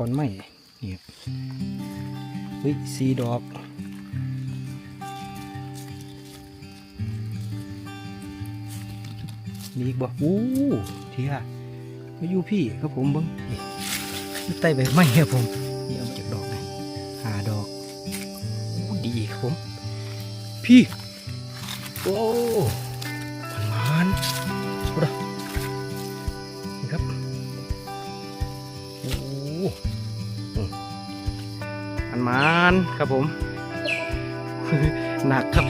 ขอนไม้นี่ครับวิสีดอกมีอีกบ่อู้เทียมาอยู่พี่ครับผมเบิ้งนี่ใต้ใบไม้ครับผมนี่เอามาจากดอกนะหาดอกอู้ดีครับผม พี่ โอ้มันมันๆดูดนี่ มันมันๆครับผม หนักครับ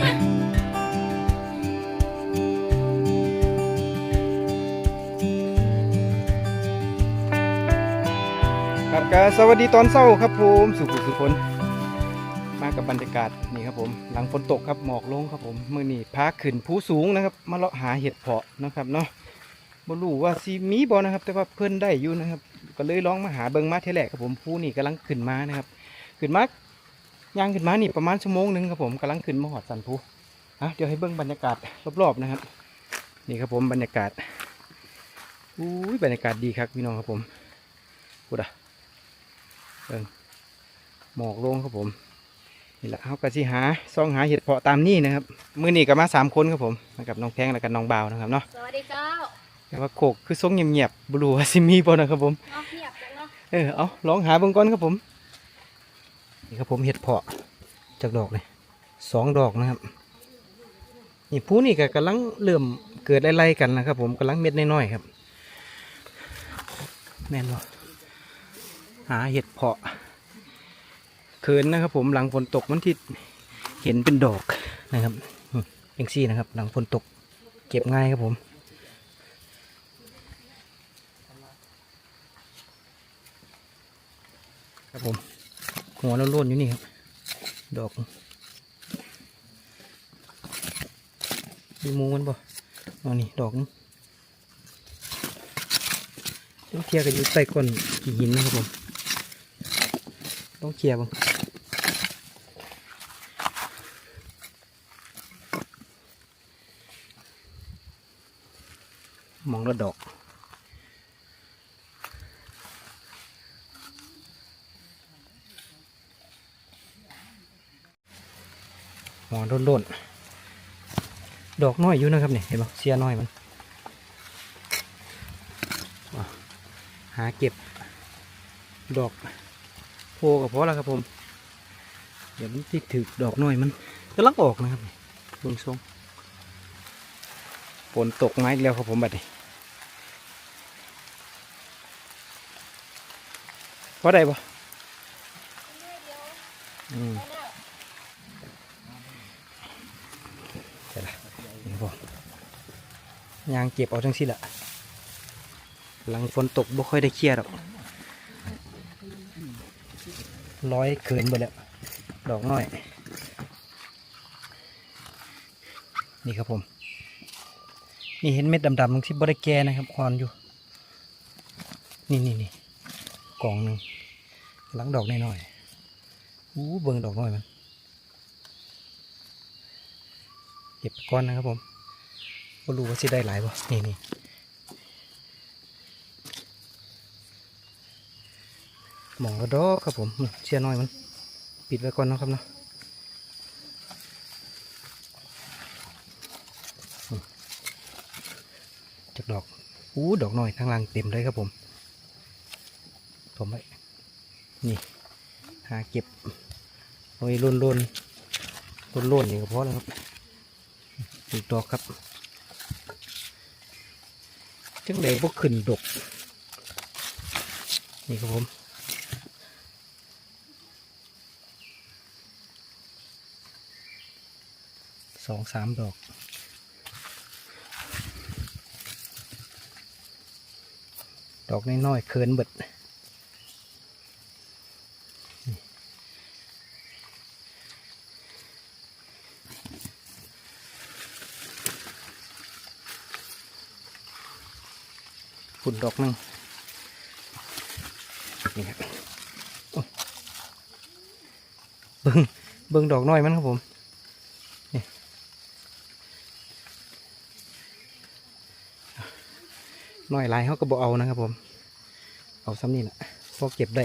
ครับก็สวัสดีตอนเช้าครับผมสุขุสุคนมากับบรรยากาศนี่ครับผม หลังฝนตกครับหมอกลงครับผมมื่อนี่พาขึ้นภูสูงนะครับ มาเลาะหาเห็ดเพาะนะครับเนาะบ่รู้ว่าซีมีบ่นะครับ แต่ว่าเพิ่อนได้อยู่นะครับ ก็เลยลองมาหาเบิงมาเทแรกครับผมภูนี่กำลังขึ้นมานะครับ ขึ้นมา ย่างขึ้นมานี่ประมาณชั่วโมงหนึ่งครับผมกำลังขึ้นมาหอดสันภูอะเดี๋ยวให้เบิ่งบรรยากาศรอบๆนะครับ นี่ครับผมบรรยากาศอุ้ยบรรยากาศดีครับพี่น้องครับผมพูดอะหมอกลงครับผมนี่แหละเขาก็สิหาซองหาเห็ดเพาะตามนี่นะครับมือนี่ก็มาสามคนครับผมมากับน้องแพงและกับน้องบ่าวนะครับเนาะสวัสดีเจ้าแต่ว่าโขกคือทรงเงียบๆบรูว่าซิมีบ่นะครับผมเอาเงียบจังเนาะเออเอาลองหาเบิ่งก่อนครับผม นี่ครับผมเห็ดเพาะจากดอกเลยสองดอกนะครับนี่ผู้นี่ก็กำลังเริ่มเกิดไล่ๆกันนะครับ ผมกำลังเม็ดน้อยๆครับ แม่นบ่หาเห็ดเพาะเขินนะครับ ผมหลังฝนตกมันที่เห็นเป็นดอกนะครับเป็นซี่นะครับ หลังฝนตกเก็บง่ายครับผมครับผม หัวโล้นอยู่นี่ครับ ดอกมีหมูมันบ่เอานี่ดอกนึงต้องเคลียร์กันอยู่ใต้ก้นหินนะครับผม ต้องเคลียร์บ้างมองแล้วดอก หัวโล้นๆ ดอกน้อยอยู่นะครับเนี่ยเห็นปะเสียน้อยมันหาเก็บดอกโพกับพอแล้วครับผมเดี๋ยวมันติดถือดอกน้อยมันกำลังออกนะครับเบิ่งทรงฝนตกไม้แล้วครับผมบัดนี้พอได้ปะอืม ใช่ละนี่ครับผม ยางเก็บเอาจังสิละหลังฝนตกบ่ค่อยได้เคลียร์หรอกร้อยเขินไปแล้ว ดอกน้อย นี่ครับผม นี่เห็นเม็ดดำๆที่บ่ได้แก่นะครับอ่อนอยู่ นี่นี่นี่กล่องหนึ่งหลังดอกน้อยๆอู้เบิ่งดอกน้อยมัน เก็บก้อนนะครับผม ก็รู้ว่าสิได้หลายบ่นี่นี่หมองกระดอกครับผมเชียร์น้อยมันปิดไว้ก่อนนะครับเนาะจากดอกอู้ดอกน้อยข้างล่างเต็มเลยครับผมผมไว้นี่หาเก็บโอ้ยล่นล่นล่นล่นๆนี่ก็พอแล้วครับอีกดอกครับ จังเลยพวกขึ้นดก นี่ครับผมสองสามดอกดอกน้อยๆเคินเบิด ฝุ่นดอกนึงนี่ครับเบิ้งเบิ้งดอกน้อยมันครับผมนี่น้อยลายเขาก็บอเอานะครับผม เอาซ้ำนี่แหละพอเก็บได้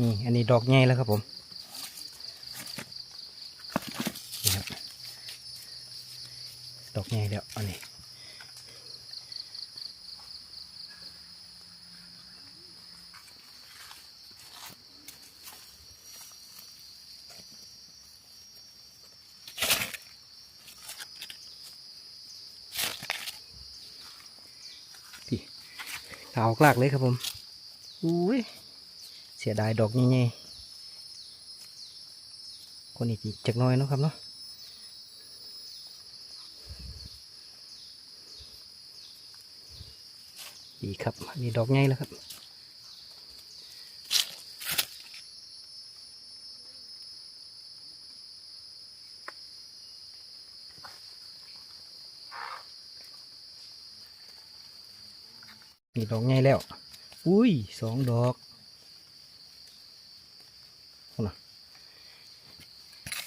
นี่ อันนี้ดอกใหญ่แล้วครับผมดอกใหญ่แล้วอันนี้พี่ ขาวกลากเลยครับผมอุ้ยเสียดายดอกนี่ๆคนอีกอีจักน้อยเนาะครับเนาะอีครับมีดอกใหญ่แล้วครับ มีดอกใหญ่แล้ว อุ้ยสองดอก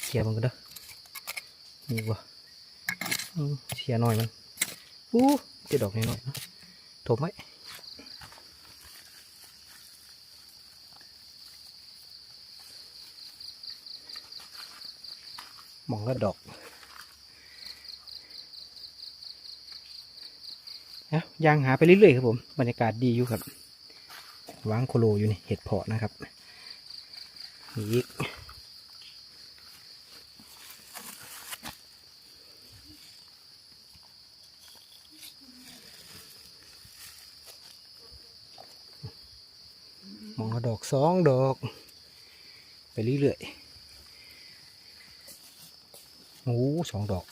เขี่ยมันก็เด้อนี่วะเขี่ยหน่อยมันอู้จะดอกน้อยๆเนะถมไว้มองแล้วดอก นะยางหาไปเรื่อยๆครับผม บรรยากาศดีอยู่ครับวางโคโลอยู่นี่เห็ดเพาะนะครับนี่อีกมองดอกสองดอก ไปเรื่อยๆโอ้สองดอก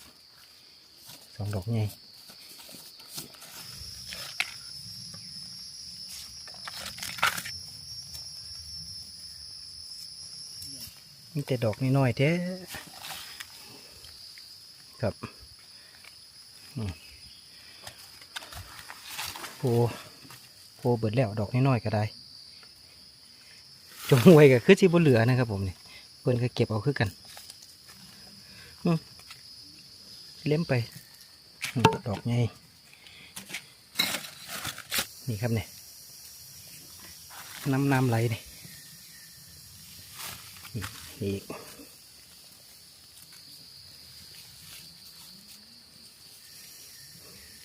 สองดอกไง มีแต่ดอกน้อยๆแท้ครับโอ้โหเบิดแล้วดอกน้อยๆก็ได้จงไว้ก็คือสิบนเหลือนะครับผมนี่เพิ่นก็เก็บเอาคือกันเล่มไปดอกไงนี่ครับเนี่ยน้ำน้ำไหลนี่ อีก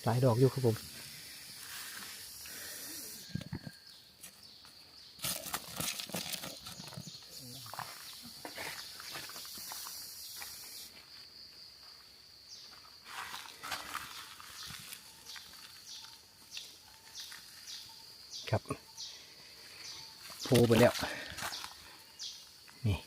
หลายดอกอยู่ครับผมครับโผล่ไปแล้ว นี่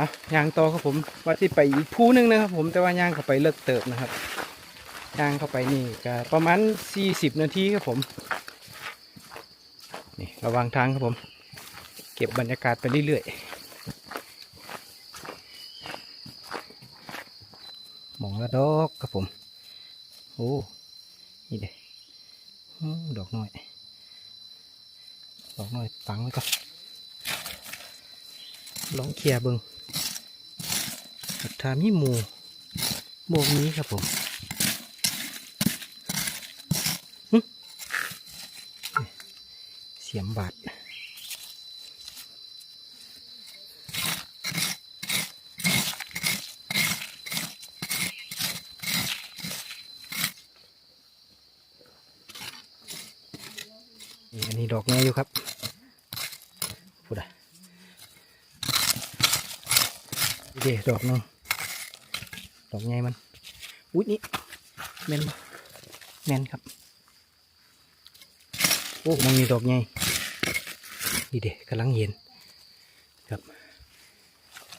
อะยางต่อครับผมว่าที่ไปอีกภูหนึงนะครับผมแต่ว่ายางเข้าไปเลิกเติบนะครับยางเข้าไปนี่ก็ประมาณ 40 นาทีครับผมนี่ระวังทางครับผม เก็บบรรยากาศไปเรื่อยๆมองละดอกครับผมโอ้นี่เด้ดอกน้อย ดอกน้อยฝังไว้ก่อนลองเคลียร์เบิง ถ้ามีหมูโบกนี้ครับผมเสียมบาดอันนี้ดอกแง่อยู่ครับพูดอะ เดี๋ยวดอกหนึงดอกไงมัน อุ้ยนี่แมนแมนครับ โอ้มันมีดอกไงนี่เด็กกำลังเห็นครับ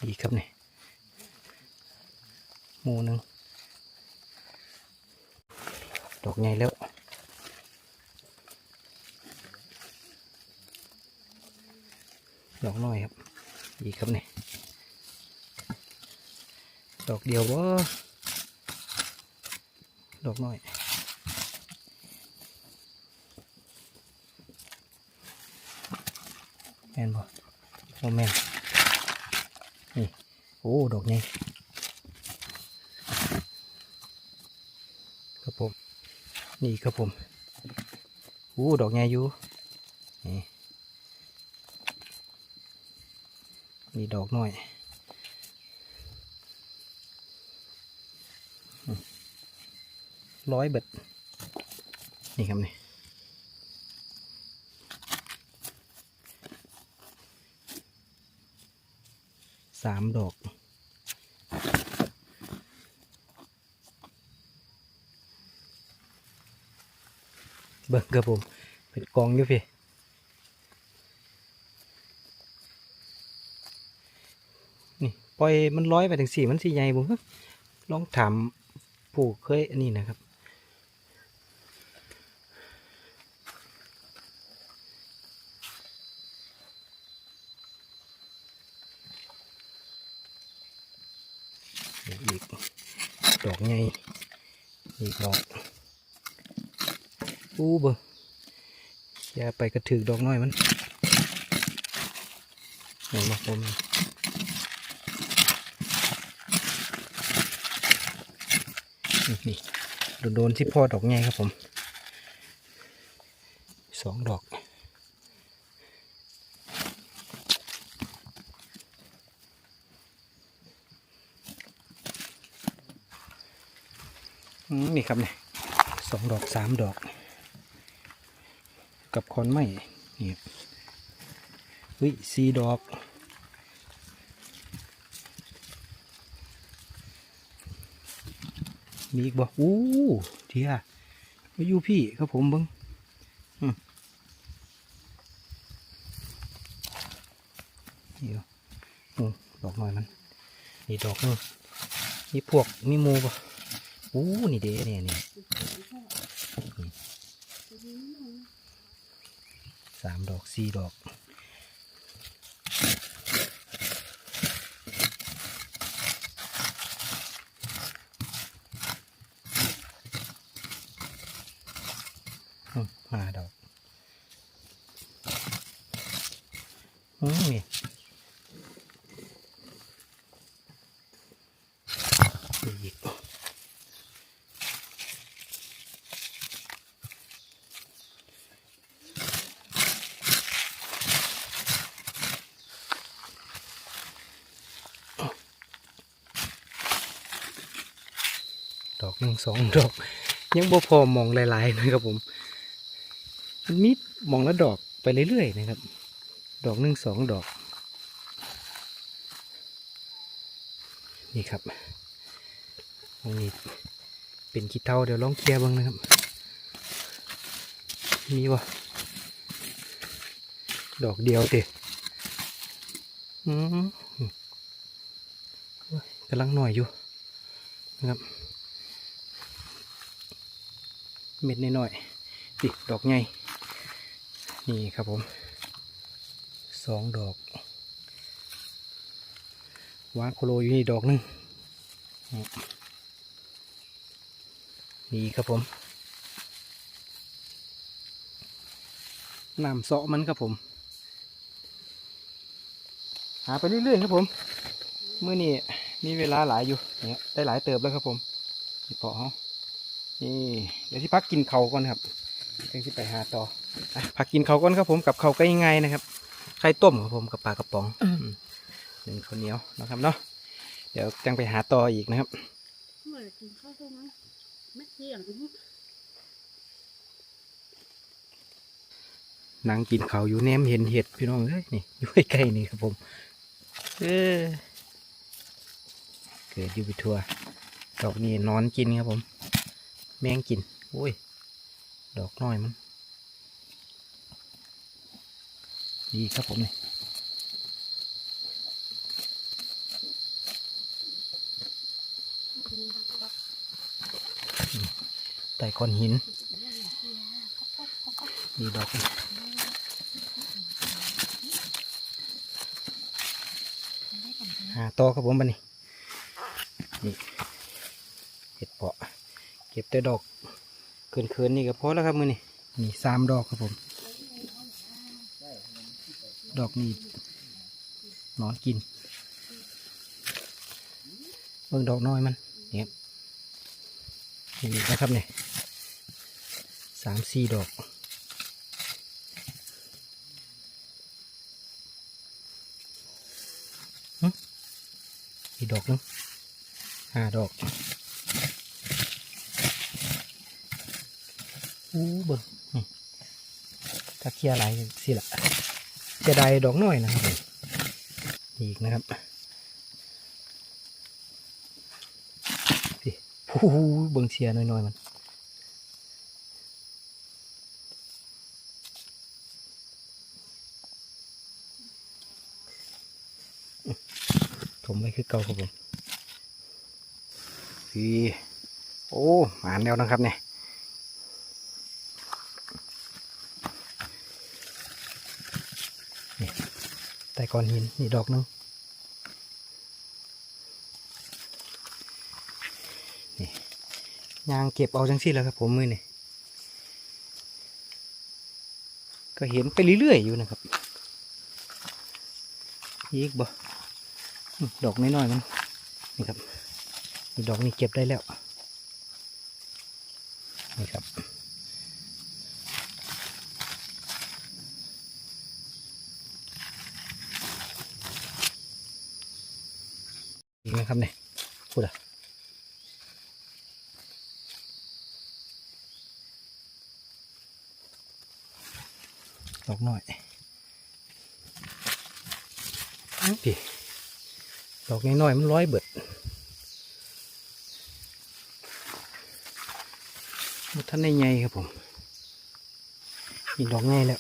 อีกครับเนี่ยหมูหนึ่งดอกไงแล้วดอกน้อยครับอีกครับเนี่ย ดอกเดียวว่ดอกน้อย แม่นบ่โอ้แม่นนี่โอ้ ดอกนี้ครับผม นี่ครับผมโอ้ดอกใหญ่อยู่ นี่ นี่ ดอกน้อยอืม ร้อยเบ็ด นี่ครับนี่สามดอกเบิ่งครับผมเป็นกองอยู่พี่นี่ปล่อยมันร้อยไปถึงสี่มันสี่ใหญ่บุ้งลองถามผู้เคยอันนี้นะครับ อีกดอกไงอีกดอกอู้เบิ่งอย่าไปกระถือดอกน้อยมันห็นบ่ผมนี่นี่โดนที่พ่อดอกไงครับผมสองดอก อืม นี่ครับเนี่ยสองดอกสามดอก กับคอนไม้นี่ครับวิสี่ดอก มีอีกบ่อู้เทียมาอยู่พี่ครับผมเบิ้งอืมนี่เหรออืมดอกหน่อยมัน นี่ดอกนึงนี่พวก มีมูบ่ อู้นี่เด้เนี่ยนี่สามดอกสี่ดอก อืมห้าดอกอืมนี่อีก ดอก หนึ่งสองดอก ยังบ่พอมองหลายๆนะครับผมมันมีมองละดอกไปเรื่อยๆนะครับ ดอกหนึ่งสองดอก นี่ครับตรงนี้เป็นขี้เท่าเดี๋ยวลองเคลียร์บ้างนะครับ มีวะดอกเดียวเด็อืมกำลังหน่อยอยู่นะครับ เม็ดน้อยๆดิดอกใหญ่นี่ครับผมสองดอกวางโคโลอยู่นี่ดอกหนึงนี่ครับผมน้ำเสาะมันครับผม หาไปเรื่อยๆครับผมเมื่อนี้มีเวลาหลายอยู่เนี่ยได้หลายเติบแล้วครับผมนี่พอเขา นี่เดี๋ยวที่พักกินเขาวก่อนครับเดี๋ยวที่ไปหาต่ออะพักกินเขาวก่อนครับผมกับเขาวก็ยังไงนะครับไข่ต้มครับผมกับปลากระป๋องอืมหนึ่งข้าวเหนียวนะครับเนาะเดี๋ยวจังไปหาต่ออีกนะครับเมื่อกินข้าวต้มมั้งไม่เที่ยงนั่งกินเขาวอยู่แนมเห็นเห็ดพี่น้องเอ้ยนี่อยู่ใกล้ๆนี่ครับผมเออเกิดอยู่ไปทั่วดอกนี้นอนกินครับผม แมงกินโอ้ย ดอกน้อยมัน ดีครับผมนี่ไต่ก้อนหิน ดีดอกนี่หาต่อครับผมบันนี้นี่ เก็บแต่ดอกเขินๆนี่ก็พอแล้วครับมือนี่นี่สามดอกครับผม ดอกนี้หนอนกินเบิ่งดอกน้อยมันเนี่ยนี่นะครับเนี่ยสามสี่ดอกอีกดอกนึงห้าดอก อู้เบิ่งนี่ถ้าเคียร์อะไรสิละจะได้ดอกน้อยนะครับอีกนะครับพี่โอ้โหเบิ่งเชียร์น้อยๆมันผมไม่คือเก่าครับผมพี่โอ้หมานแล้วนะครับเนี่ยนี่ แต่ก้อนหินนี่ดอกหนึงนี่ยางเก็บเอาจังสิแล้วครับผมมือนี่ก็เห็นไปเรื่อยๆอยู่นะครับอีกบ่ดอกน้อยๆมันนี่ครับดอกนี้เก็บได้แล้วนี่ครับ นะครับเนี่ยพูดอะดอกน้อยพี่ดอกน้อยๆมันร้อยเบิดมันท่านในใหญ่ครับผมมีดอกใหญ่แล้ว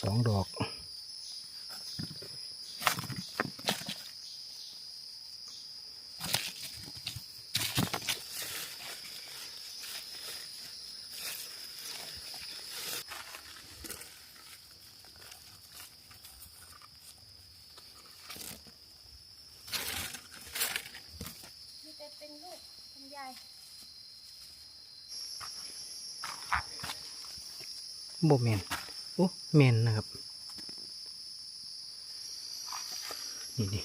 สองดอก นี่จะเป็นลูกคุณยาย โบแมนโอ้แมนนะครับ นี่นี่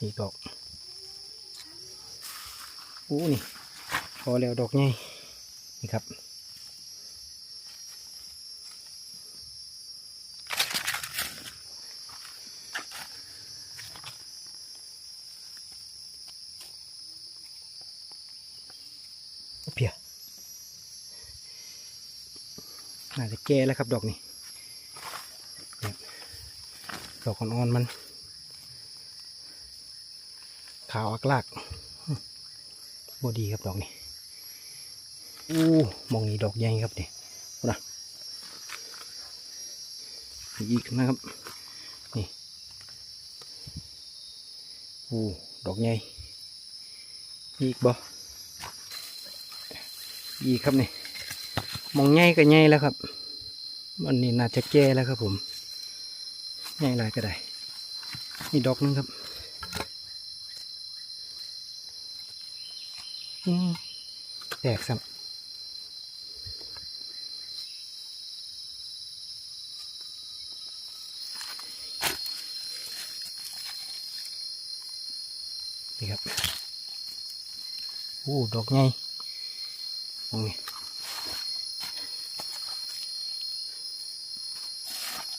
อีกดอกโอ้นี่พอแล้วดอกใหญ่นี่ครับ เพียน่าจะ แก่แล้วครับดอกนี่ดอกอ่อนๆมัน ขาวอักลากบดีครับดอกนี้อู้มองนี้ดอกใหญ่ครับเนี่นะอีกนะครับ นี่อู้ดอกใหญ่อีกบ่อีกครับนี่มองใหญ่ก็ใหญ่แล้วครับ วันนี้น่าจะแก่แล้วครับผมใหญ่หลายก็ได้นี่ดอกหนึงครับอืมแตกซ้ำนี่ครับโอ้ดอกใหญ่ตรงนี้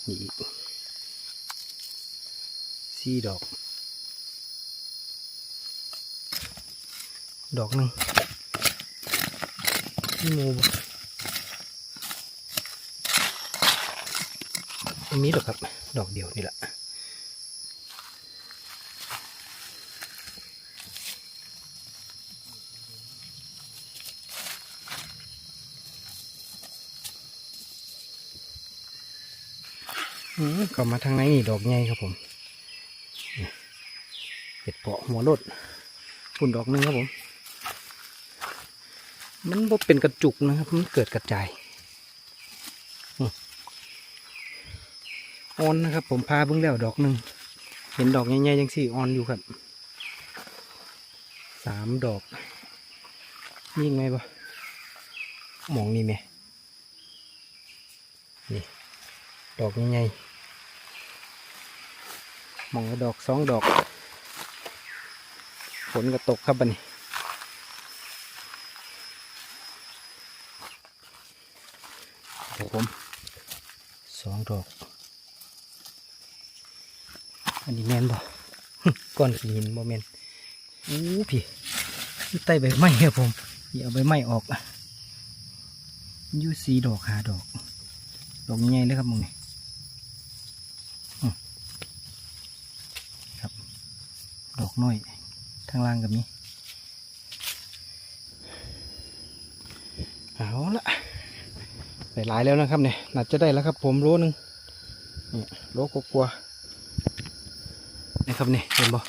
นี่อีกสี่ดอก ดอกหนึ่งนี่โมูบ่ไม่มีดอกครับ ดอกเดียวนี่แหละ เข้ามาทางไหนนี่ดอกใหญ่ครับผมเห็ดเปาะหัวรถปุ่นดอกหนึงครับผม มันบ่เป็นกระจุกนะครับ มันเกิดกระจายอืมอนนะครับ ผมพาเบิ่งแล้วดอกหนึ่งเห็นดอกใหญ่ๆยังสี่ออนอยู่ครับสามดอก ยิ่งไหมบ่มองนี่ไหมนี่ ดอกใหญ่ๆ มองละดอกสองดอก ฝนก็ตกครับบัดนี้ครับผมสองดอก อันนี้แมนบ่ก้อนหินบ่แมนอู้พี่ใต้ใบไม้ครับผมอย่าเอาใบไม้ออกอยู่สีดอกหาดอก ดอกใหญ่เลยครับมึงนี่อืมครับ ดอก น้อยทางล่างกับนี้เอาละได้หลายแล้วนะครับเนี่ยน่าจะได้แล้วครับ ผมโลนึงนี่โลกกลัวๆนะครับเนี่ยเห็นบ่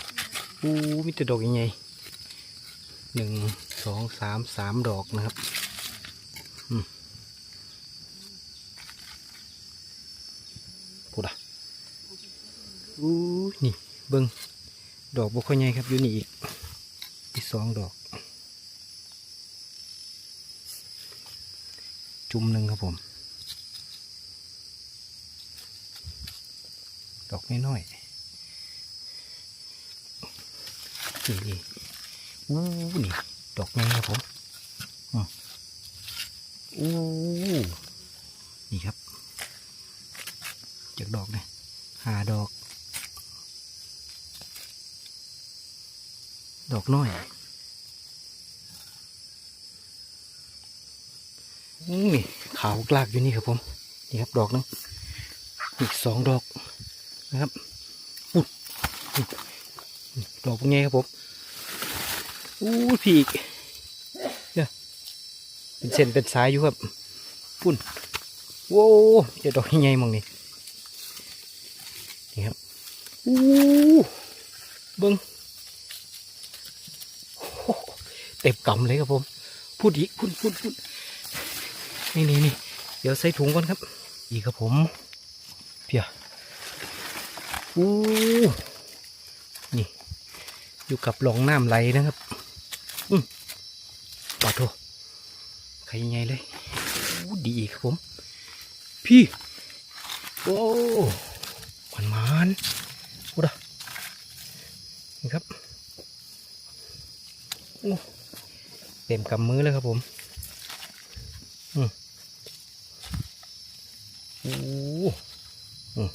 อู้มีแต่ดอกใหญ่ๆหนึ่งสองสามสามดอกนะครับอืมพูดอะอู้นี่เบิ้ง ดอกบ่ค่อยใหญ่ครับอยู่นี่อีกอีกสองดอก จุ่มหนึ่งครับผม ดอกน้อยๆนี่นี่อู้นี่ ดอกไงครับผมอู้นี่ครับจากดอกเลยหาดอก ดอกน้อยนี่ขาวกลากอยู่นี่ครับผม นี่ครับดอกนึงอีกสองดอกนะครับอุ๊ยดอกเป็นไงครับผมอู้พี่อีกเนี่ยเป็นเส้นเป็นสายอยู่ครับปุ่นโว้เจะดอกยังไงมองนี่นี่ครับอู้เบิ้งโอ้โหเต็มกำเลยครับผมพูดอีกพูดพูดพูดนี่นี่นี่เดี๋ยวใส่ถุงก่อนครับ อีกครับผมเพียอู้นี่อยู่กับหลองน้ำไหลนะครับอืมปอดโถใครยังไงเลยอู้ดีอีกครับผม พี่โอ้มันมันโอ้ดะนี่ครับโอ้ เต็มกำมือเลยครับผมโอ้อืม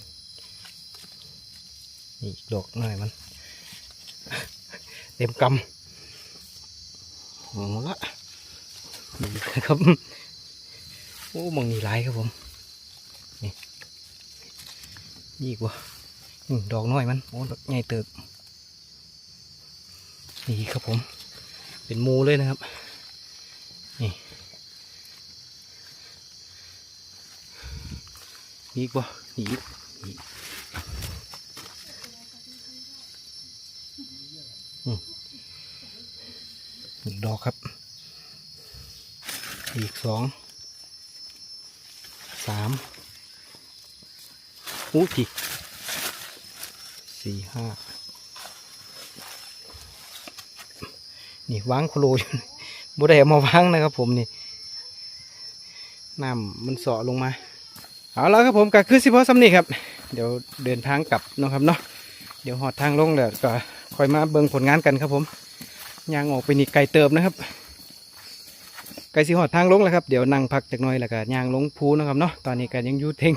นี่อีกดอกหน่อยมัน เต็มกำโอ้ละนี่ครับโอ้มองนี่หลายครับผมนี่นี่อีกว่าดอกน้อยมันโอ้ดอกใหญ่เติบนี่ครับผม เป็นมูเลยนะครับ นี่นี่อีกบ่นี่อีกนี่อีกดอกครับ อีกสอง สามอู้พี่สี่ห้า นี่วางโคโลอยู่บ่ได้เอามาวางนะครับ ผมนี่น้ำมันเสาะลงมาเอาแล้วครับผมก็คือสิพอสำนีครับ เดี๋ยวเดินทางกลับนะครับเนาะเดี๋ยวหอดทางลงแล้วก็คอยมาเบิ่งผลงานกันครับผมยางออกไปนี่ไกลเติมนะครับไกลสิหอดทางลงแล้วครับเดี๋ยวนั่งพักจากน้อยแล้วก็ยางลงภูนะครับเนาะตอนนี้ก็ยังอยู่เทง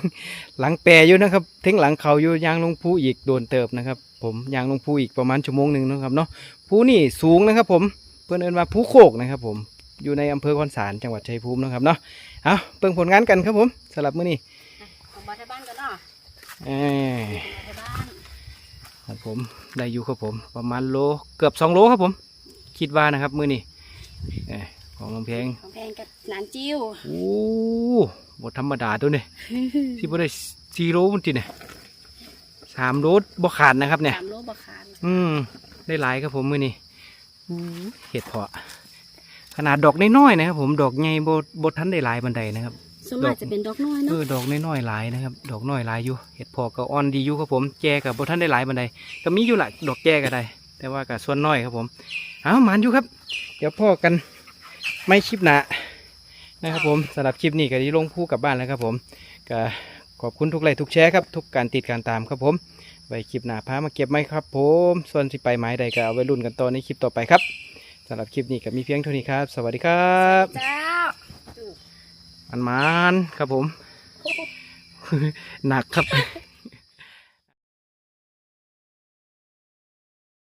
หลังแปรอยู่นะครับเทงหลังเขาอยู่ยางลงภูอีกโดนเติบนะครับ ผมยางลงภูอีกประมาณชั่วโมงหนึ่งนะครับเนาะภูนี่สูงนะครับผมเพื่อนเอินว่าภูโคกนะครับผมอยู่ในอำเภอคอนสารจังหวัดชัยภูมินะครับเนาะเอาเบิ่งผลงานกันครับผมสำหรับมื้อนี้ของบ้านที่บ้านกันเนาะเออที่บ้านครับผมได้อยู่ครับผมประมาณโลเกือบสองโลครับผม คิดว่านะครับมือนี่เออของลำแพงของแพงกับหลานจิ้วโอ้บธรรมดาตัวนี้ที่บ่ได้สี่โลมันจีเนี่ย สามโลบ่ขาดนะครับ เนี่ยสามโลบะคานอืมได้หลายครับผมมือนี่อู้เห็ดเพาะ ขนาดดอกน้อยๆนะครับผมดอกใหญ่โบโบทันได้หลายบันไดนะครับส่วนมากจะเป็นดอกน้อยเอเนาะอดอกน้อยๆหลายนะครับ ดอกน้อยหลายอยู่เห็ดพอก็อ่อนดีอยู่ครับผมแจกับบ่ท่านได้หลายบันไดก็มีอยู่ละดอกแจก็ได้ แต่ว่าก็ส่วนน้อยครับผมเอาหมันอยู่ครับ เดี๋ยวพ่อกันไม่คลิปหนานะครับผมสำหรับคลิปนี้ก็ที่ลงผู้กลับบ้านแล้วครับผมก็ ขอบคุณทุกไลค์ทุกแชร์ครับ ทุกการติดการตามครับผมไว้คลิปหน้าพามาเก็บไหมครับผมส่วนสิไปไม้ใดก็เอาไว้รุ่นกันต่อในคลิปต่อไปครับสำหรับคลิปนี้ก็มีเพียงเท่านี้ครับ สวัสดีครับเจ้ามันมันๆครับผม หนักครับ